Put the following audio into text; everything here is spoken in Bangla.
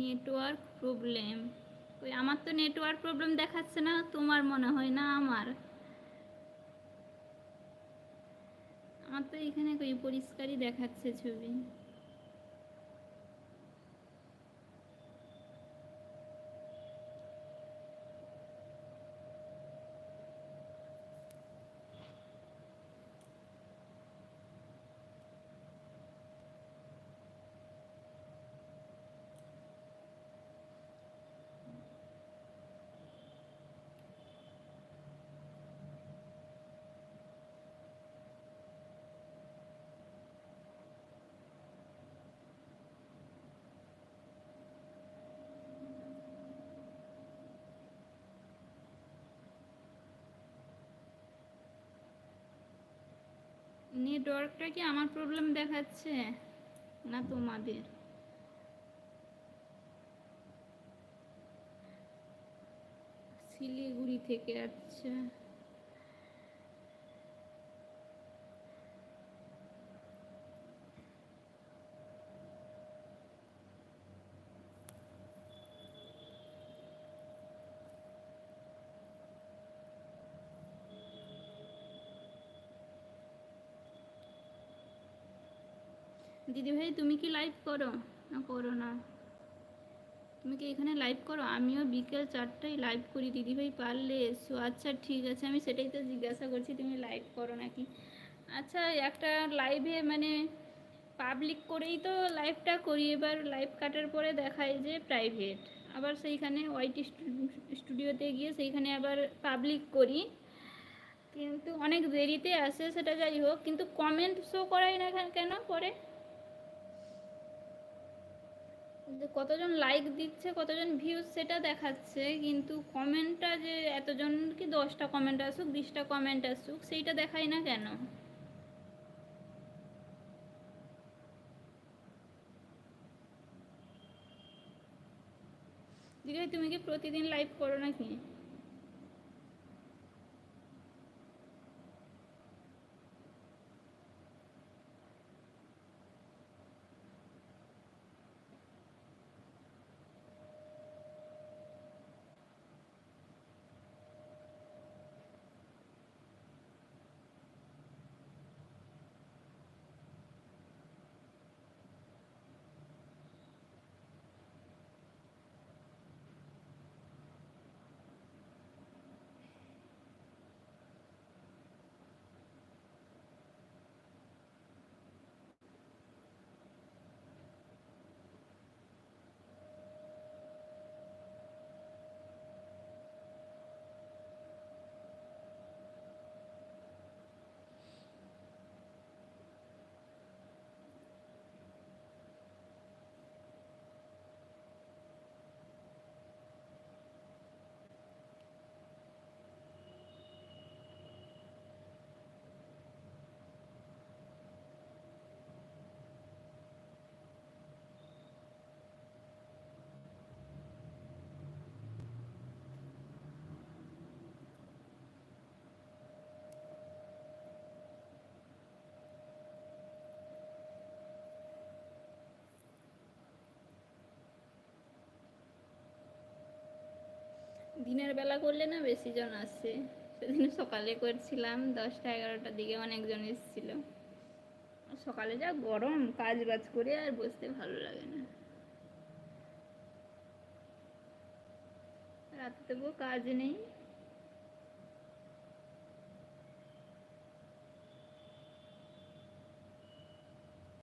Network problem. ওই আমার তো নেটওয়ার্ক প্রবলেম দেখাচ্ছে না, তোমার মনে হয় না আমার? আমার তো এখানে পরিষ্কারই দেখাচ্ছে ছবি। নেটওয়ার্কটা কি আমার প্রবলেম দেখাচ্ছে? না তোমাদের? শিলিগুড়ি থেকে আচ্ছা দিদিভাই, তুমি কি লাইভ করো? না করো না। তুমি কি এখানে লাইভ করো? আমিও বিকেল চারটায় লাইভ করি। দিদিভাই পারলে এসো। আচ্ছা ঠিক আছে। আমি সেটাই তো জিজ্ঞাসা করছি, তুমি লাইভ করো নাকি? আচ্ছা একটা লাইভে মানে পাবলিক করেই তো লাইভটা করি। এবার লাইভ কাটার পরে দেখায় যে প্রাইভেট আবার সেইখানে ওয়াইটি স্টুডিওতে গিয়ে সেইখানে আবার পাবলিক করি। কিন্তু অনেক দেরিতে আসে, সেটা যাই হোক। কিন্তু কমেন্ট শো করাই না কেন? পরে যে কতজন লাইক দিচ্ছে, কতজন ভিউজ সেটা দেখাচ্ছে, কিন্তু কমেন্টটা যে এতজন কি দশটা কমেন্ট আসুক, বিশটা কমেন্ট আসুক, সেইটা দেখায় না কেন? দিদি তুমি কি প্রতিদিন লাইভ করো নাকি? দিনের বেলা করলে না বেশি জন আসে। সেদিন সকালে করছিলাম, দশটা এগারোটার দিকে অনেকজন এসেছিল। সকালে যা গরম কাজ বাজ করে আর বসতে ভালো লাগে না। রাত্রে কাজ নেই।